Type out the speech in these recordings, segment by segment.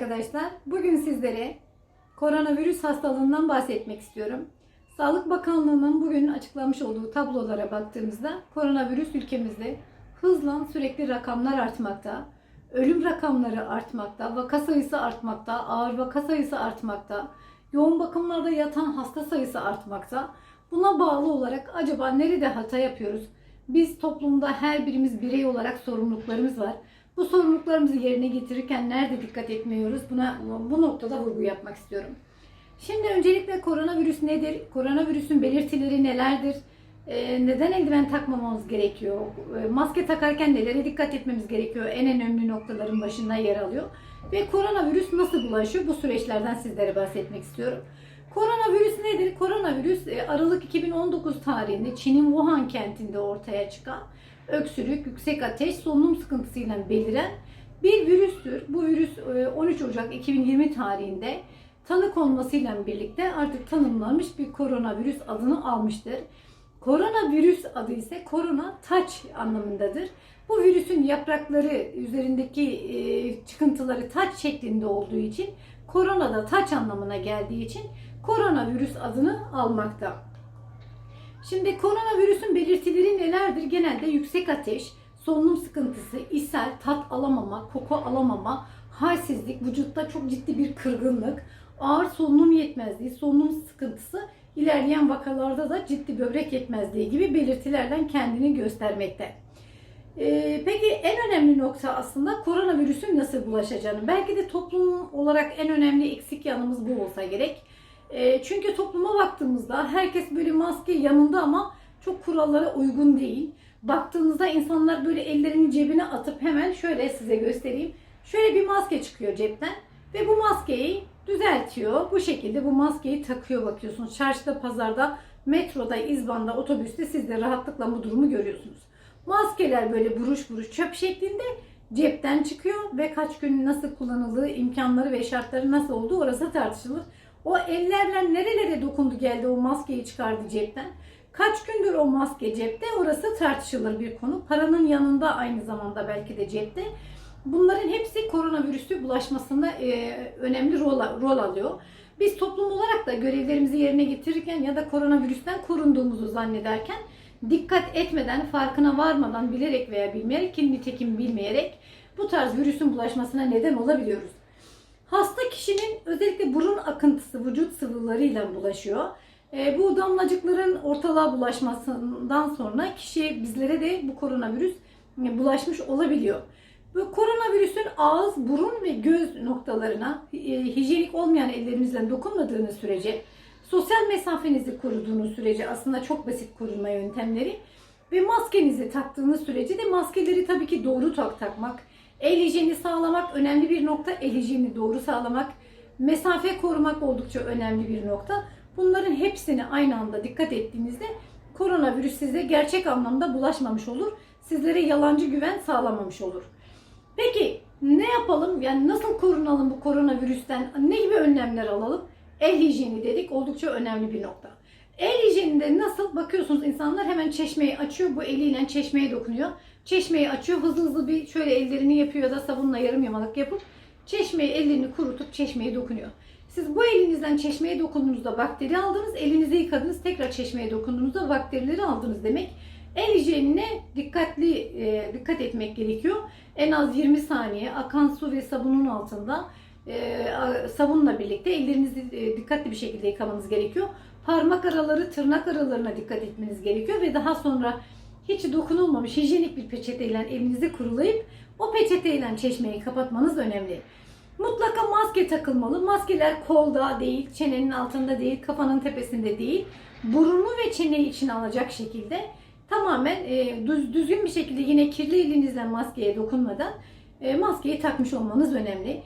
arkadaşlar. Bugün sizlere koronavirüs hastalığından bahsetmek istiyorum. Sağlık Bakanlığı'nın bugün açıklamış olduğu tablolara baktığımızda koronavirüs ülkemizde hızla sürekli rakamlar artmakta. Ölüm rakamları artmakta, vaka sayısı artmakta, ağır vaka sayısı artmakta, yoğun bakımlarda yatan hasta sayısı artmakta. Buna bağlı olarak acaba nerede hata yapıyoruz? Biz toplumda her birimiz birey olarak sorumluluklarımız var. Bu sorumluluklarımızı yerine getirirken nerede dikkat etmiyoruz? Buna bu noktada vurgu yapmak istiyorum. Şimdi öncelikle koronavirüs nedir? Koronavirüsün belirtileri nelerdir? Ee, neden eldiven takmamamız gerekiyor? Ee, maske takarken nelere dikkat etmemiz gerekiyor? En önemli noktaların başında yer alıyor. Ve koronavirüs nasıl bulaşıyor? Bu süreçlerden sizlere bahsetmek istiyorum. Koronavirüs nedir? Koronavirüs e, Aralık 2019 tarihinde Çin'in Wuhan kentinde ortaya çıkan öksürük, yüksek ateş, solunum sıkıntısıyla beliren bir virüstür. Bu virüs e, 13 Ocak 2020 tarihinde tanı konmasıyla birlikte artık tanımlanmış bir koronavirüs adını almıştır. Koronavirüs adı ise korona taç anlamındadır. Bu virüsün yaprakları üzerindeki e, çıkıntıları taç şeklinde olduğu için korona da taç anlamına geldiği için koronavirüs adını almakta. Şimdi koronavirüsün belirtileri nelerdir? Genelde yüksek ateş, solunum sıkıntısı, ishal, tat alamama, koku alamama, halsizlik, vücutta çok ciddi bir kırgınlık, ağır solunum yetmezliği, solunum sıkıntısı ilerleyen vakalarda da ciddi böbrek yetmezliği gibi belirtilerden kendini göstermekte. Ee, peki en önemli nokta aslında koronavirüsün nasıl bulaşacağını. Belki de toplum olarak en önemli eksik yanımız bu olsa gerek. E, çünkü topluma baktığımızda herkes böyle maske yanında ama çok kurallara uygun değil. Baktığınızda insanlar böyle ellerini cebine atıp hemen şöyle size göstereyim. Şöyle bir maske çıkıyor cepten ve bu maskeyi düzeltiyor. Bu şekilde bu maskeyi takıyor bakıyorsunuz. Çarşıda, pazarda, metroda, izbanda, otobüste siz de rahatlıkla bu durumu görüyorsunuz. Maskeler böyle buruş buruş çöp şeklinde cepten çıkıyor ve kaç gün nasıl kullanıldığı, imkanları ve şartları nasıl olduğu orası tartışılır. O ellerle nerelere dokundu geldi o maskeyi çıkardı cepten. Kaç gündür o maske cepte orası tartışılır bir konu. Paranın yanında aynı zamanda belki de cepte. Bunların hepsi koronavirüsü bulaşmasında e, önemli rol, rol alıyor. Biz toplum olarak da görevlerimizi yerine getirirken ya da koronavirüsten korunduğumuzu zannederken dikkat etmeden, farkına varmadan, bilerek veya bilmeyerek, kim nitekim bilmeyerek bu tarz virüsün bulaşmasına neden olabiliyoruz. Hasta kişinin özellikle burun akıntısı vücut sıvılarıyla bulaşıyor. E, bu damlacıkların ortalığa bulaşmasından sonra kişi bizlere de bu koronavirüs e, bulaşmış olabiliyor. Bu koronavirüsün ağız, burun ve göz noktalarına e, hijyenik olmayan ellerinizle dokunmadığınız sürece, sosyal mesafenizi koruduğunuz sürece aslında çok basit korunma yöntemleri ve maskenizi taktığınız sürece de maskeleri tabii ki doğru tak takmak, El hijyeni sağlamak önemli bir nokta. El hijyeni doğru sağlamak, mesafe korumak oldukça önemli bir nokta. Bunların hepsini aynı anda dikkat ettiğinizde koronavirüs size gerçek anlamda bulaşmamış olur. Sizlere yalancı güven sağlamamış olur. Peki ne yapalım? Yani nasıl korunalım bu koronavirüsten? Ne gibi önlemler alalım? El hijyeni dedik oldukça önemli bir nokta. El hijyeninde nasıl bakıyorsunuz insanlar hemen çeşmeyi açıyor bu eliyle çeşmeye dokunuyor. Çeşmeyi açıyor hızlı hızlı bir şöyle ellerini yapıyor ya da sabunla yarım yamalak yapıp çeşmeyi ellerini kurutup çeşmeye dokunuyor. Siz bu elinizden çeşmeye dokunduğunuzda bakteri aldınız, elinizi yıkadınız, tekrar çeşmeye dokunduğunuzda bakterileri aldınız demek. El hijyenine dikkatli e, dikkat etmek gerekiyor. En az 20 saniye akan su ve sabunun altında e, sabunla birlikte ellerinizi e, dikkatli bir şekilde yıkamanız gerekiyor. Parmak araları, tırnak aralarına dikkat etmeniz gerekiyor ve daha sonra hiç dokunulmamış hijyenik bir peçeteyle elinizi kurulayıp o peçeteyle çeşmeyi kapatmanız önemli. Mutlaka maske takılmalı. Maskeler kolda değil, çenenin altında değil, kafanın tepesinde değil. Burunu ve çeneyi içine alacak şekilde tamamen e, düz, düzgün bir şekilde yine kirli elinizle maskeye dokunmadan e, maskeyi takmış olmanız önemli.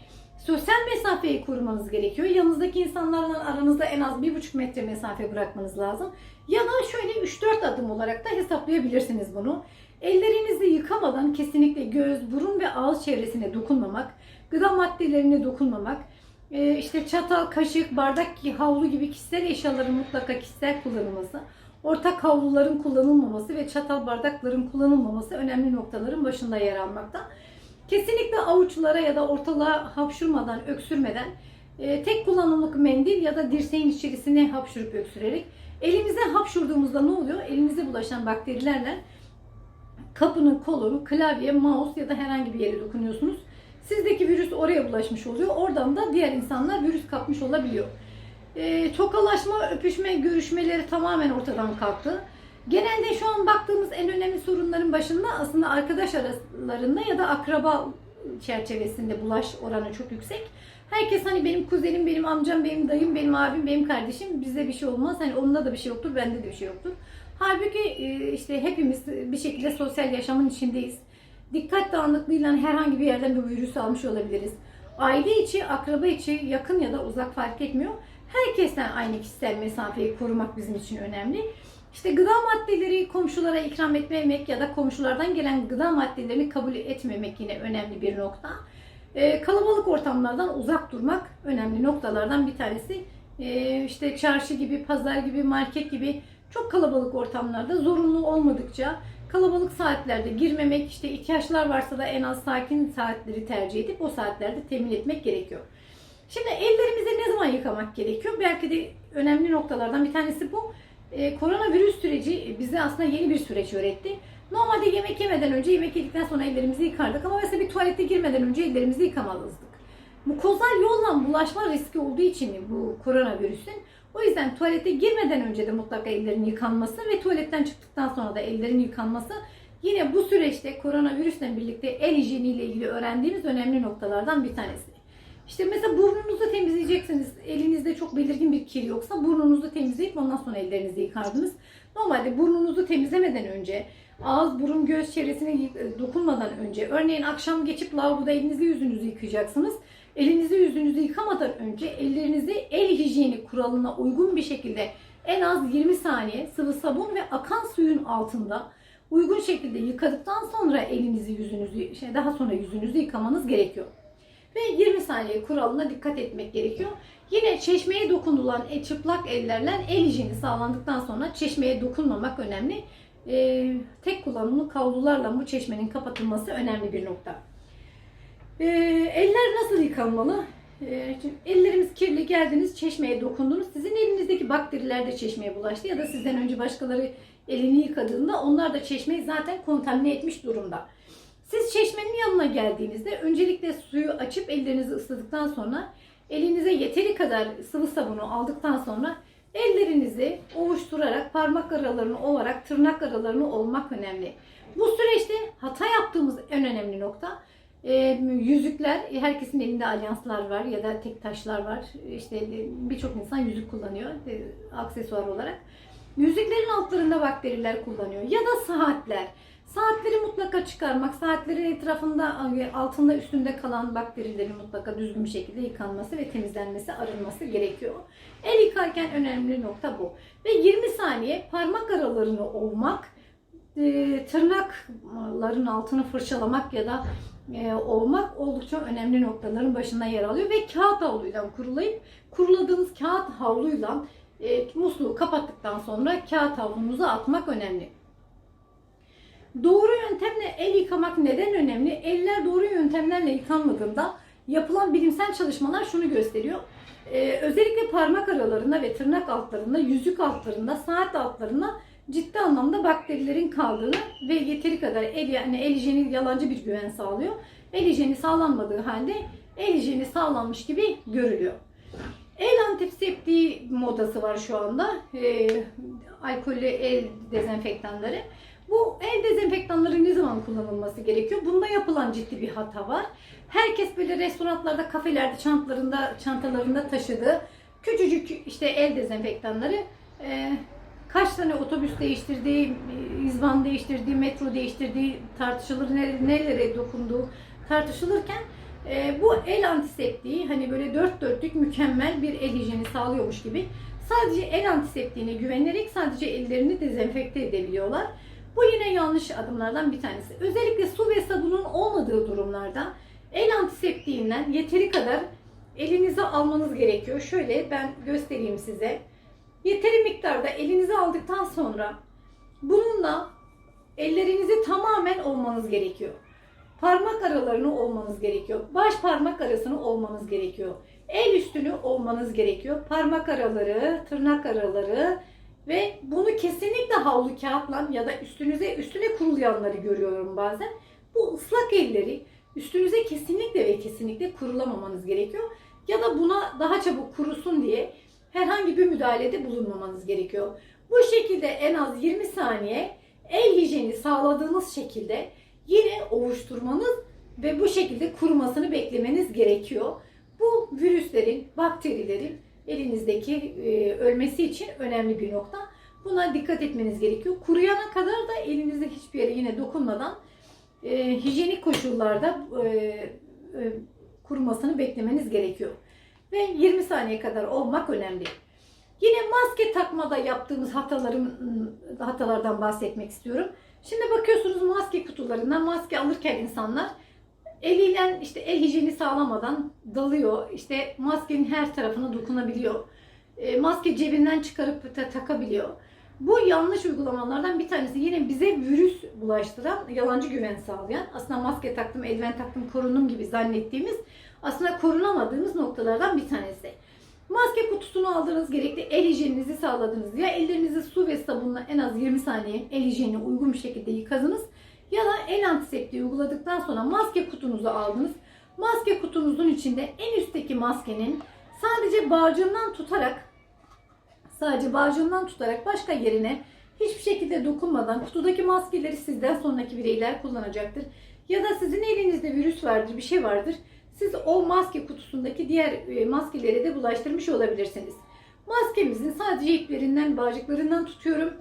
Sosyal mesafeyi korumanız gerekiyor. Yanınızdaki insanlarla aranızda en az 1,5 metre mesafe bırakmanız lazım. Ya da şöyle 3-4 adım olarak da hesaplayabilirsiniz bunu. Ellerinizi yıkamadan kesinlikle göz, burun ve ağız çevresine dokunmamak, gıda maddelerine dokunmamak, e, işte çatal, kaşık, bardak, havlu gibi kişisel eşyaların mutlaka kişisel kullanılması, ortak havluların kullanılmaması ve çatal bardakların kullanılmaması önemli noktaların başında yer almakta. Kesinlikle avuçlara ya da ortalığa hapşurmadan, öksürmeden e, tek kullanımlık mendil ya da dirseğin içerisine hapşurup öksürerek elimize hapşurduğumuzda ne oluyor? Elimize bulaşan bakterilerle kapının kolunu, klavye, mouse ya da herhangi bir yere dokunuyorsunuz. Sizdeki virüs oraya bulaşmış oluyor. Oradan da diğer insanlar virüs kapmış olabiliyor. Ee, tokalaşma, öpüşme, görüşmeleri tamamen ortadan kalktı. Genelde şu an baktığımız en önemli sorunların başında aslında arkadaş aralarında ya da akraba çerçevesinde bulaş oranı çok yüksek. Herkes hani benim kuzenim, benim amcam, benim dayım, benim abim, benim kardeşim bize bir şey olmaz. Hani onunla da bir şey yoktur, bende de bir şey yoktur. Halbuki e, işte hepimiz bir şekilde sosyal yaşamın içindeyiz. Dikkat dağınıklığıyla herhangi bir yerden bir virüs almış olabiliriz. Aile içi, akraba içi, yakın ya da uzak fark etmiyor. Herkesten aynı kişisel mesafeyi korumak bizim için önemli. İşte gıda maddeleri komşulara ikram etmemek ya da komşulardan gelen gıda maddelerini kabul etmemek yine önemli bir nokta. Ee, kalabalık ortamlardan uzak durmak önemli noktalardan bir tanesi. Ee, işte çarşı gibi, pazar gibi, market gibi çok kalabalık ortamlarda zorunlu olmadıkça kalabalık saatlerde girmemek, işte ihtiyaçlar varsa da en az sakin saatleri tercih edip o saatlerde temin etmek gerekiyor. Şimdi ellerimizi ne zaman yıkamak gerekiyor? Belki de önemli noktalardan bir tanesi bu. Ee, koronavirüs süreci bize aslında yeni bir süreç öğretti. Normalde yemek yemeden önce, yemek yedikten sonra ellerimizi yıkardık ama mesela bir tuvalete girmeden önce ellerimizi yıkamalıydık. Mukozal yolla bulaşma riski olduğu için bu koronavirüsün o yüzden tuvalete girmeden önce de mutlaka ellerin yıkanması ve tuvaletten çıktıktan sonra da ellerin yıkanması yine bu süreçte koronavirüsle birlikte el hijyeniyle ilgili öğrendiğimiz önemli noktalardan bir tanesi. İşte mesela burnunuzu temizleyeceksiniz. Elinizde çok belirgin bir kir yoksa burnunuzu temizleyip ondan sonra ellerinizi yıkardınız. Normalde burnunuzu temizlemeden önce ağız, burun, göz çevresine dokunmadan önce örneğin akşam geçip lavaboda elinizi yüzünüzü yıkayacaksınız. Elinizi yüzünüzü yıkamadan önce ellerinizi el hijyeni kuralına uygun bir şekilde en az 20 saniye sıvı sabun ve akan suyun altında uygun şekilde yıkadıktan sonra elinizi yüzünüzü şey daha sonra yüzünüzü yıkamanız gerekiyor. Ve 20 saniye kuralına dikkat etmek gerekiyor. Yine çeşmeye dokunulan e, çıplak ellerle el hijyeni sağlandıktan sonra çeşmeye dokunmamak önemli. Ee, tek kullanımlı kavlularla bu çeşmenin kapatılması önemli bir nokta. Ee, eller nasıl yıkanmalı? Şimdi ellerimiz kirli geldiniz çeşmeye dokundunuz. Sizin elinizdeki bakteriler de çeşmeye bulaştı ya da sizden önce başkaları elini yıkadığında onlar da çeşmeyi zaten kontamine etmiş durumda. Siz çeşmenin yanına geldiğinizde öncelikle suyu açıp ellerinizi ısladıktan sonra elinize yeteri kadar sıvı sabunu aldıktan sonra ellerinizi ovuşturarak parmak aralarını ovarak tırnak aralarını olmak önemli. Bu süreçte hata yaptığımız en önemli nokta e, yüzükler, herkesin elinde alyanslar var ya da tek taşlar var. İşte birçok insan yüzük kullanıyor e, aksesuar olarak. Yüzüklerin altlarında bakteriler kullanıyor ya da saatler. Saatleri mutlaka çıkarmak, saatlerin etrafında altında üstünde kalan bakterilerin mutlaka düzgün bir şekilde yıkanması ve temizlenmesi, arınması gerekiyor. El yıkarken önemli nokta bu. Ve 20 saniye parmak aralarını ovmak, e, tırnakların altını fırçalamak ya da e, olmak oldukça önemli noktaların başında yer alıyor ve kağıt havluyla kurulayıp kuruladığınız kağıt havluyla e, musluğu kapattıktan sonra kağıt havlunuza atmak önemli. Doğru yöntemle el yıkamak neden önemli? Eller doğru yöntemlerle yıkanmadığında yapılan bilimsel çalışmalar şunu gösteriyor. Ee, özellikle parmak aralarında ve tırnak altlarında, yüzük altlarında, saat altlarında ciddi anlamda bakterilerin kaldığını ve yeteri kadar el yani el hijyeni yalancı bir güven sağlıyor. El hijyeni sağlanmadığı halde el hijyeni sağlanmış gibi görülüyor. El antiseptiği modası var şu anda. E, alkollü el dezenfektanları. Bu el dezenfektanları ne zaman kullanılması gerekiyor? Bunda yapılan ciddi bir hata var. Herkes böyle restoranlarda, kafelerde, çantalarında, çantalarında taşıdığı küçücük işte el dezenfektanları e, kaç tane otobüs değiştirdiği, izban değiştirdiği, metro değiştirdiği tartışılır, nelere dokunduğu tartışılırken e, bu el antiseptiği hani böyle dört dörtlük mükemmel bir el hijyeni sağlıyormuş gibi sadece el antiseptiğine güvenerek sadece ellerini dezenfekte edebiliyorlar. Bu yine yanlış adımlardan bir tanesi. Özellikle su ve sabunun olmadığı durumlarda el antiseptiğinden yeteri kadar elinize almanız gerekiyor. Şöyle ben göstereyim size. Yeteri miktarda elinize aldıktan sonra bununla ellerinizi tamamen olmanız gerekiyor. Parmak aralarını olmanız gerekiyor. Baş parmak arasını olmanız gerekiyor. El üstünü olmanız gerekiyor. Parmak araları, tırnak araları ve bunu kesinlikle havlu kağıtla ya da üstünüze üstüne kurulayanları görüyorum bazen. Bu ıslak elleri üstünüze kesinlikle ve kesinlikle kurulamamanız gerekiyor. Ya da buna daha çabuk kurusun diye herhangi bir müdahalede bulunmamanız gerekiyor. Bu şekilde en az 20 saniye el hijyeni sağladığınız şekilde yine ovuşturmanız ve bu şekilde kurumasını beklemeniz gerekiyor. Bu virüslerin, bakterilerin elinizdeki e, ölmesi için önemli bir nokta. Buna dikkat etmeniz gerekiyor. Kuruyana kadar da elinizde hiçbir yere yine dokunmadan e, hijyenik koşullarda e, e, kurumasını beklemeniz gerekiyor. Ve 20 saniye kadar olmak önemli. Yine maske takmada yaptığımız hataların hatalardan bahsetmek istiyorum. Şimdi bakıyorsunuz maske kutularından maske alırken insanlar eliyle işte el hijyeni sağlamadan dalıyor. İşte maskenin her tarafına dokunabiliyor. E, maske cebinden çıkarıp da takabiliyor. Bu yanlış uygulamalardan bir tanesi. Yine bize virüs bulaştıran, yalancı güven sağlayan, aslında maske taktım, eldiven taktım, korundum gibi zannettiğimiz, aslında korunamadığımız noktalardan bir tanesi. Maske kutusunu aldınız, gerekli el hijyeninizi sağladınız. Ya ellerinizi su ve sabunla en az 20 saniye el hijyenine uygun bir şekilde yıkadınız. Ya da el antiseptiği uyguladıktan sonra maske kutunuzu aldınız. Maske kutunuzun içinde en üstteki maskenin sadece bağcığından tutarak sadece bağcığından tutarak başka yerine hiçbir şekilde dokunmadan kutudaki maskeleri sizden sonraki bireyler kullanacaktır. Ya da sizin elinizde virüs vardır, bir şey vardır. Siz o maske kutusundaki diğer e, maskeleri de bulaştırmış olabilirsiniz. Maskemizin sadece iplerinden, bağcıklarından tutuyorum.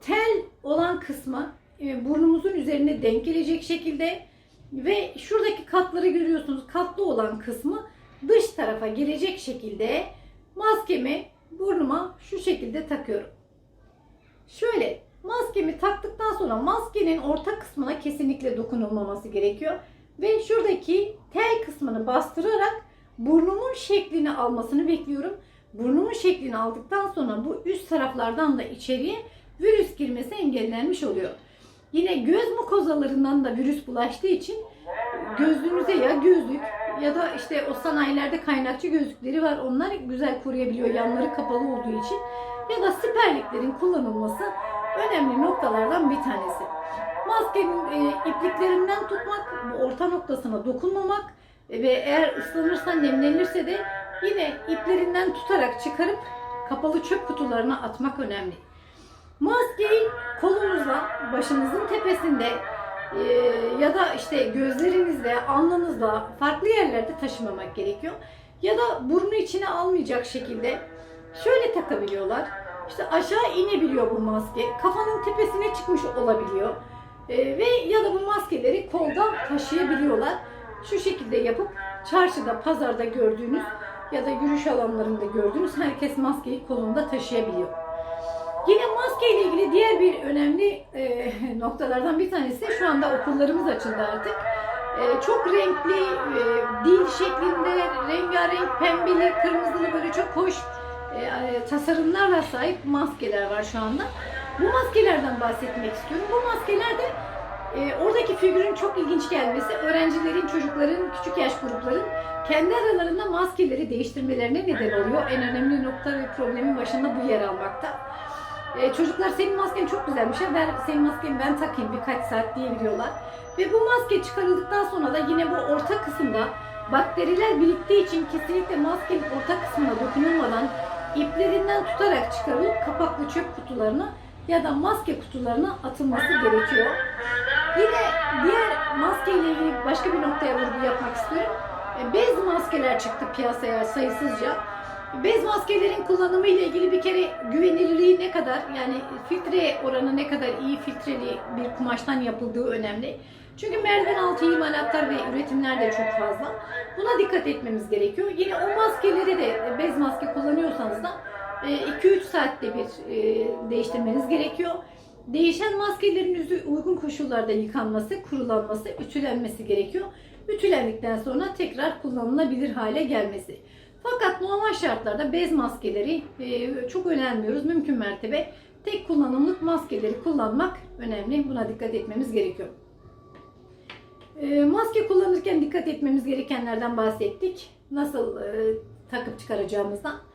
Tel olan kısmı e, burnumuzun üzerine denk gelecek şekilde ve şuradaki katları görüyorsunuz. Katlı olan kısmı dış tarafa gelecek şekilde maskemi burnuma şu şekilde takıyorum. Şöyle maskemi taktıktan sonra maskenin orta kısmına kesinlikle dokunulmaması gerekiyor. Ve şuradaki tel kısmını bastırarak burnumun şeklini almasını bekliyorum. Burnumun şeklini aldıktan sonra bu üst taraflardan da içeriye virüs girmesi engellenmiş oluyor. Yine göz mukozalarından da virüs bulaştığı için gözlüğünüze ya gözlük ya da işte o sanayilerde kaynakçı gözlükleri var. Onlar güzel koruyabiliyor yanları kapalı olduğu için. Ya da siperliklerin kullanılması önemli noktalardan bir tanesi. Maskenin e, ipliklerinden tutmak, orta noktasına dokunmamak ve eğer ıslanırsa, nemlenirse de yine iplerinden tutarak çıkarıp kapalı çöp kutularına atmak önemli. Maskeyi kolunuzla, başınızın tepesinde e, ya da işte gözlerinizle, alnınızla farklı yerlerde taşımamak gerekiyor. Ya da burnu içine almayacak şekilde şöyle takabiliyorlar. İşte aşağı inebiliyor bu maske. Kafanın tepesine çıkmış olabiliyor. E, ve ya da bu maskeleri kolda taşıyabiliyorlar. Şu şekilde yapıp çarşıda, pazarda gördüğünüz ya da yürüyüş alanlarında gördüğünüz herkes maskeyi kolunda taşıyabiliyor. Yine maske ile ilgili diğer bir önemli e, noktalardan bir tanesi şu anda okullarımız açıldı artık. E, çok renkli, e, dil şeklinde, rengarenk, pembeli, kırmızılı böyle çok hoş e, tasarımlarla sahip maskeler var şu anda. Bu maskelerden bahsetmek istiyorum. Bu maskelerde e, oradaki figürün çok ilginç gelmesi, öğrencilerin, çocukların, küçük yaş grupların kendi aralarında maskeleri değiştirmelerine neden oluyor. En önemli nokta ve problemin başında bu yer almakta. E, çocuklar senin masken çok güzelmiş ya ben senin maskeni ben takayım birkaç saat diyebiliyorlar. Ve bu maske çıkarıldıktan sonra da yine bu orta kısımda bakteriler biriktiği için kesinlikle maskenin orta kısmına dokunulmadan iplerinden tutarak çıkarılıp kapaklı çöp kutularına ya da maske kutularına atılması gerekiyor. Yine diğer maske ile ilgili başka bir noktaya vurgu yapmak istiyorum. E, Bez maskeler çıktı piyasaya sayısızca. Bez maskelerin kullanımı ile ilgili bir kere güvenilirliği ne kadar yani filtre oranı ne kadar iyi filtreli bir kumaştan yapıldığı önemli. Çünkü merdiven altı imalatlar ve üretimler de çok fazla. Buna dikkat etmemiz gerekiyor. Yine o maskeleri de bez maske kullanıyorsanız da 2-3 saatte bir e, değiştirmeniz gerekiyor. Değişen maskelerin uygun koşullarda yıkanması, kurulanması, ütülenmesi gerekiyor. Ütülendikten sonra tekrar kullanılabilir hale gelmesi. Fakat normal şartlarda bez maskeleri e, çok önermiyoruz. Mümkün mertebe tek kullanımlık maskeleri kullanmak önemli. Buna dikkat etmemiz gerekiyor. E, maske kullanırken dikkat etmemiz gerekenlerden bahsettik. Nasıl e, takıp çıkaracağımızdan.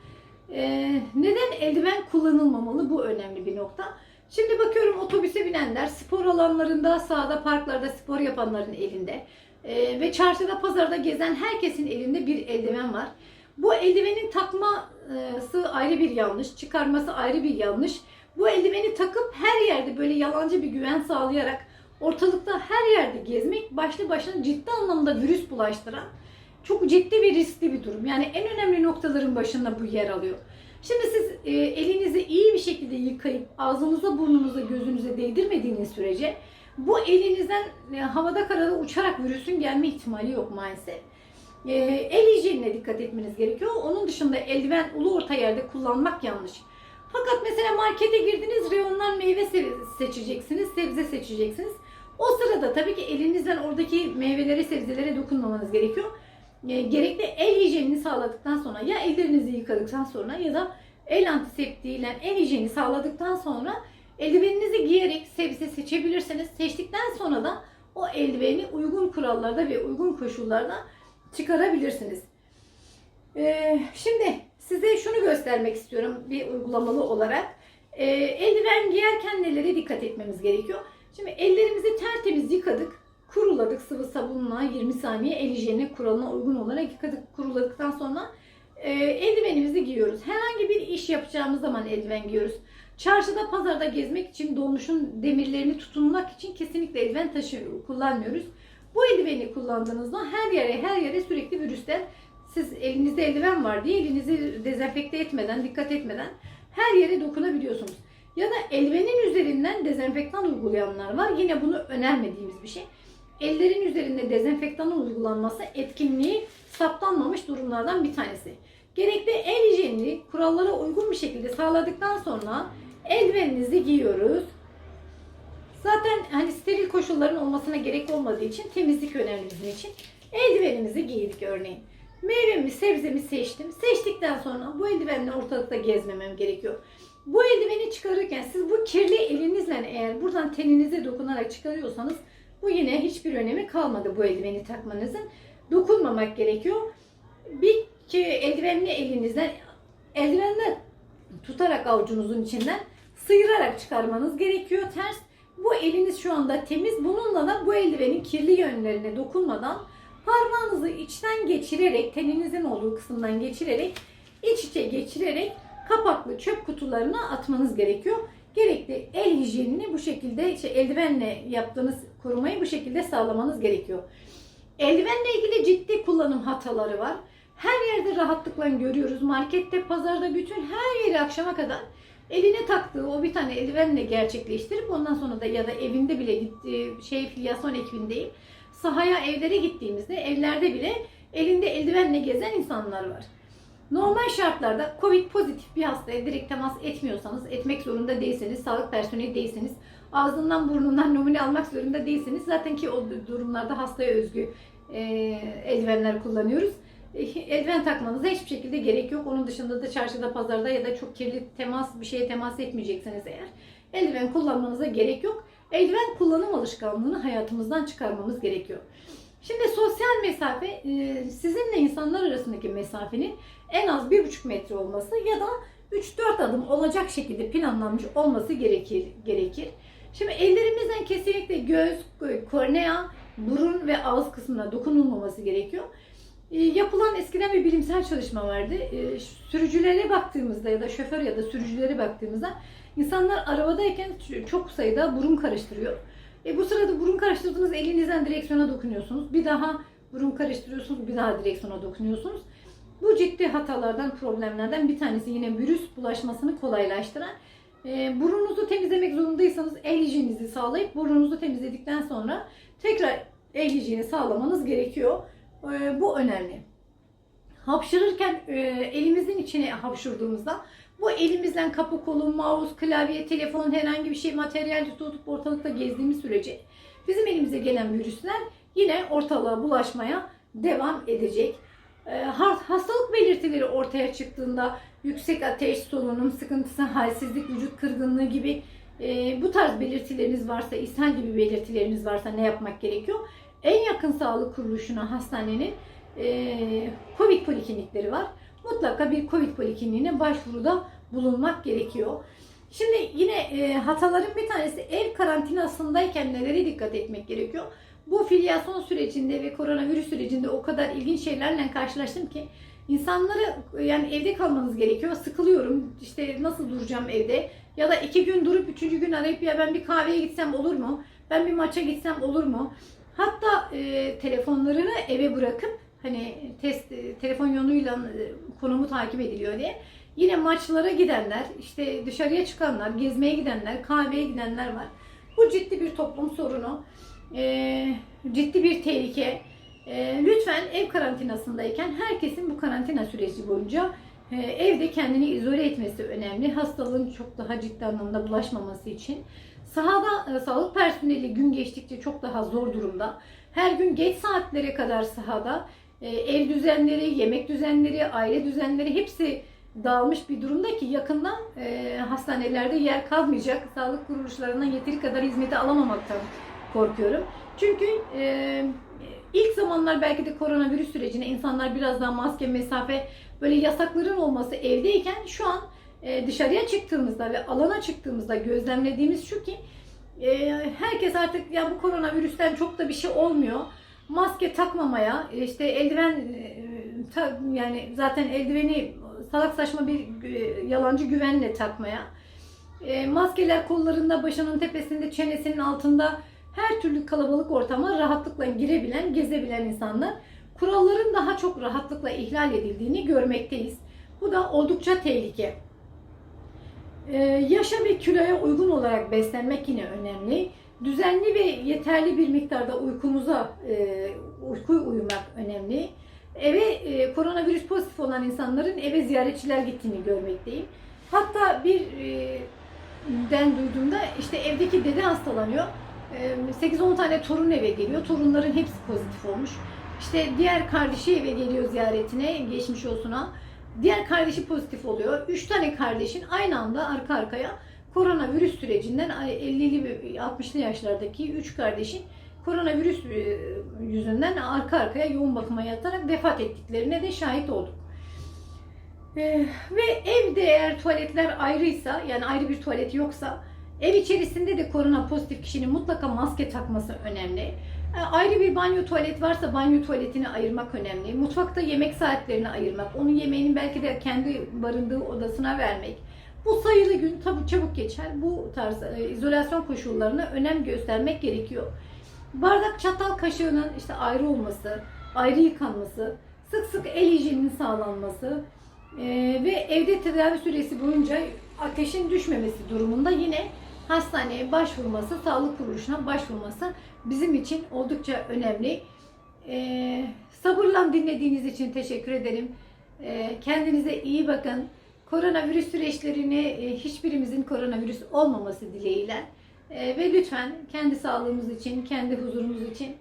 E, neden eldiven kullanılmamalı? Bu önemli bir nokta. Şimdi bakıyorum otobüse binenler spor alanlarında, sahada, parklarda spor yapanların elinde e, ve çarşıda, pazarda gezen herkesin elinde bir eldiven var. Bu eldivenin takması ayrı bir yanlış, çıkarması ayrı bir yanlış. Bu eldiveni takıp her yerde böyle yalancı bir güven sağlayarak ortalıkta her yerde gezmek başlı başına ciddi anlamda virüs bulaştıran çok ciddi ve riskli bir durum. Yani en önemli noktaların başında bu yer alıyor. Şimdi siz e, elinizi iyi bir şekilde yıkayıp ağzınıza, burnunuza, gözünüze değdirmediğiniz sürece bu elinizden e, havada karada uçarak virüsün gelme ihtimali yok maalesef. E, el hijyenine dikkat etmeniz gerekiyor. Onun dışında eldiven ulu orta yerde kullanmak yanlış. Fakat mesela markete girdiniz, reyondan meyve se- seçeceksiniz, sebze seçeceksiniz. O sırada tabii ki elinizden oradaki meyvelere, sebzelere dokunmamanız gerekiyor. E, gerekli el hijyenini sağladıktan sonra ya ellerinizi yıkadıktan sonra ya da el antiseptiğiyle el hijyenini sağladıktan sonra eldiveninizi giyerek sebze seçebilirsiniz. Seçtikten sonra da o eldiveni uygun kurallarda ve uygun koşullarda çıkarabilirsiniz. Ee, şimdi size şunu göstermek istiyorum bir uygulamalı olarak. Ee, eldiven giyerken nelere dikkat etmemiz gerekiyor? Şimdi ellerimizi tertemiz yıkadık. Kuruladık sıvı sabunla 20 saniye el hijyeni kuralına uygun olarak yıkadık. Kuruladıktan sonra e, eldivenimizi giyiyoruz. Herhangi bir iş yapacağımız zaman eldiven giyiyoruz. Çarşıda, pazarda gezmek için, dolmuşun demirlerini tutunmak için kesinlikle eldiven taşı kullanmıyoruz. Bu eldiveni kullandığınızda her yere her yere sürekli virüsten siz elinizde eldiven var diye elinizi dezenfekte etmeden, dikkat etmeden her yere dokunabiliyorsunuz. Ya da eldivenin üzerinden dezenfektan uygulayanlar var. Yine bunu önermediğimiz bir şey. Ellerin üzerinde dezenfektanın uygulanması etkinliği saptanmamış durumlardan bir tanesi. Gerekli el hijyenini kurallara uygun bir şekilde sağladıktan sonra eldiveninizi giyiyoruz. Zaten hani steril koşulların olmasına gerek olmadığı için temizlik önemli bizim için. Eldivenimizi giydik örneğin. Meyvemi, sebzemi seçtim. Seçtikten sonra bu eldivenle ortalıkta gezmemem gerekiyor. Bu eldiveni çıkarırken siz bu kirli elinizle eğer buradan teninize dokunarak çıkarıyorsanız bu yine hiçbir önemi kalmadı bu eldiveni takmanızın. Dokunmamak gerekiyor. Bir ki eldivenli elinizden eldivenle tutarak avucunuzun içinden sıyırarak çıkarmanız gerekiyor ters. Bu eliniz şu anda temiz. Bununla da bu eldivenin kirli yönlerine dokunmadan parmağınızı içten geçirerek, teninizin olduğu kısımdan geçirerek, iç içe geçirerek kapaklı çöp kutularına atmanız gerekiyor. Gerekli el hijyenini bu şekilde işte eldivenle yaptığınız korumayı bu şekilde sağlamanız gerekiyor. Eldivenle ilgili ciddi kullanım hataları var. Her yerde rahatlıkla görüyoruz. Markette, pazarda bütün her yeri akşama kadar eline taktığı o bir tane eldivenle gerçekleştirip ondan sonra da ya da evinde bile gittiği şey filyasyon ekibindeyim. Sahaya, evlere gittiğimizde evlerde bile elinde eldivenle gezen insanlar var. Normal şartlarda COVID pozitif bir hastaya direkt temas etmiyorsanız, etmek zorunda değilseniz, sağlık personeli değilseniz, ağzından burnundan numune almak zorunda değilseniz zaten ki o durumlarda hastaya özgü e, eldivenler kullanıyoruz. E, eldiven takmanıza hiçbir şekilde gerek yok. Onun dışında da çarşıda, pazarda ya da çok kirli temas bir şeye temas etmeyecekseniz eğer eldiven kullanmanıza gerek yok. Eldiven kullanım alışkanlığını hayatımızdan çıkarmamız gerekiyor. Şimdi sosyal mesafe e, sizinle insanlar arasındaki mesafenin en az 1,5 metre olması ya da 3-4 adım olacak şekilde planlanmış olması gerekir. gerekir. Şimdi ellerimizden kesinlikle göz, kornea, burun ve ağız kısmına dokunulmaması gerekiyor. E, yapılan eskiden bir bilimsel çalışma vardı. E, sürücülere baktığımızda ya da şoför ya da sürücülere baktığımızda insanlar arabadayken çok sayıda burun karıştırıyor. E, bu sırada burun karıştırdığınız elinizden direksiyona dokunuyorsunuz. Bir daha burun karıştırıyorsunuz, bir daha direksiyona dokunuyorsunuz. Bu ciddi hatalardan, problemlerden bir tanesi yine virüs bulaşmasını kolaylaştıran. E, burnunuzu temizlemek zorundaysanız el hijyeninizi sağlayıp burnunuzu temizledikten sonra tekrar el hijyeni sağlamanız gerekiyor. E, bu önemli. Hapşırırken e, elimizin içine hapşurduğumuzda bu elimizden kapı kolu, mouse, klavye, telefon herhangi bir şey materyal tutup ortalıkta gezdiğimiz sürece bizim elimize gelen virüsler yine ortalığa bulaşmaya devam edecek. E, hastalık belirtileri ortaya çıktığında yüksek ateş, solunum sıkıntısı, halsizlik, vücut kırgınlığı gibi e, bu tarz belirtileriniz varsa, ishal gibi belirtileriniz varsa ne yapmak gerekiyor? en yakın sağlık kuruluşuna hastanenin e, Covid poliklinikleri var. Mutlaka bir Covid polikliniğine başvuruda bulunmak gerekiyor. Şimdi yine e, hataların bir tanesi ev karantinasındayken nelere dikkat etmek gerekiyor? Bu filyasyon sürecinde ve koronavirüs sürecinde o kadar ilginç şeylerle karşılaştım ki insanları yani evde kalmanız gerekiyor. Sıkılıyorum işte nasıl duracağım evde ya da iki gün durup üçüncü gün arayıp ya ben bir kahveye gitsem olur mu? Ben bir maça gitsem olur mu? Hatta e, telefonlarını eve bırakıp hani test e, telefon yoluyla e, konumu takip ediliyor diye yine maçlara gidenler, işte dışarıya çıkanlar, gezmeye gidenler, kahveye gidenler var. Bu ciddi bir toplum sorunu, e, ciddi bir tehlike. E, lütfen ev karantinasındayken herkesin bu karantina süreci boyunca e, evde kendini izole etmesi önemli. Hastalığın çok daha ciddi anlamda bulaşmaması için. Sahada e, sağlık personeli gün geçtikçe çok daha zor durumda. Her gün geç saatlere kadar sahada ev düzenleri, yemek düzenleri, aile düzenleri hepsi dağılmış bir durumda ki yakında e, hastanelerde yer kalmayacak. Sağlık kuruluşlarından yeteri kadar hizmeti alamamaktan korkuyorum. Çünkü e, ilk zamanlar belki de koronavirüs sürecine insanlar biraz daha maske, mesafe böyle yasakların olması evdeyken şu an e, dışarıya çıktığımızda ve alana çıktığımızda gözlemlediğimiz şu ki e, herkes artık ya bu koronavirüsten çok da bir şey olmuyor. Maske takmamaya, işte eldiven e, yani zaten eldiveni salak saçma bir e, yalancı güvenle takmaya, e, maskeler kollarında, başının tepesinde, çenesinin altında her türlü kalabalık ortama rahatlıkla girebilen, gezebilen insanlar kuralların daha çok rahatlıkla ihlal edildiğini görmekteyiz. Bu da oldukça tehlike. Ee, yaşa ve kiloya uygun olarak beslenmek yine önemli. Düzenli ve yeterli bir miktarda uykumuza e, uyku uyumak önemli. Eve e, koronavirüs pozitif olan insanların eve ziyaretçiler gittiğini görmekteyim. Hatta bir e, den duyduğumda işte evdeki dede hastalanıyor. E, 8-10 tane torun eve geliyor. Torunların hepsi pozitif olmuş. İşte diğer kardeşi eve geliyor ziyaretine, geçmiş olsuna. Diğer kardeşi pozitif oluyor. 3 tane kardeşin aynı anda arka arkaya koronavirüs sürecinden 50'li ve 60'lı yaşlardaki 3 kardeşin koronavirüs e, yüzünden arka arkaya yoğun bakıma yatarak vefat ettiklerine de şahit olduk. Ee, ve evde eğer tuvaletler ayrıysa yani ayrı bir tuvalet yoksa ev içerisinde de korona pozitif kişinin mutlaka maske takması önemli. Ee, ayrı bir banyo tuvalet varsa banyo tuvaletini ayırmak önemli. Mutfakta yemek saatlerini ayırmak, onun yemeğini belki de kendi barındığı odasına vermek. Bu sayılı gün tabi çabuk geçer. Bu tarz e, izolasyon koşullarına önem göstermek gerekiyor. Bardak çatal kaşığının işte ayrı olması, ayrı yıkanması, sık sık el hijyeninin sağlanması e, ve evde tedavi süresi boyunca ateşin düşmemesi durumunda yine hastaneye başvurması, sağlık kuruluşuna başvurması bizim için oldukça önemli. E, sabırla dinlediğiniz için teşekkür ederim. E, kendinize iyi bakın. Koronavirüs süreçlerini e, hiçbirimizin koronavirüs olmaması dileğiyle e, ve lütfen kendi sağlığımız için, kendi huzurumuz için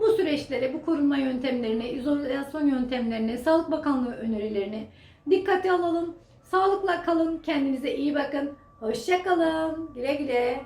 bu süreçlere, bu korunma yöntemlerine, izolasyon yöntemlerine, Sağlık Bakanlığı önerilerini dikkate alalım. Sağlıkla kalın, kendinize iyi bakın. Hoşçakalın. Güle güle.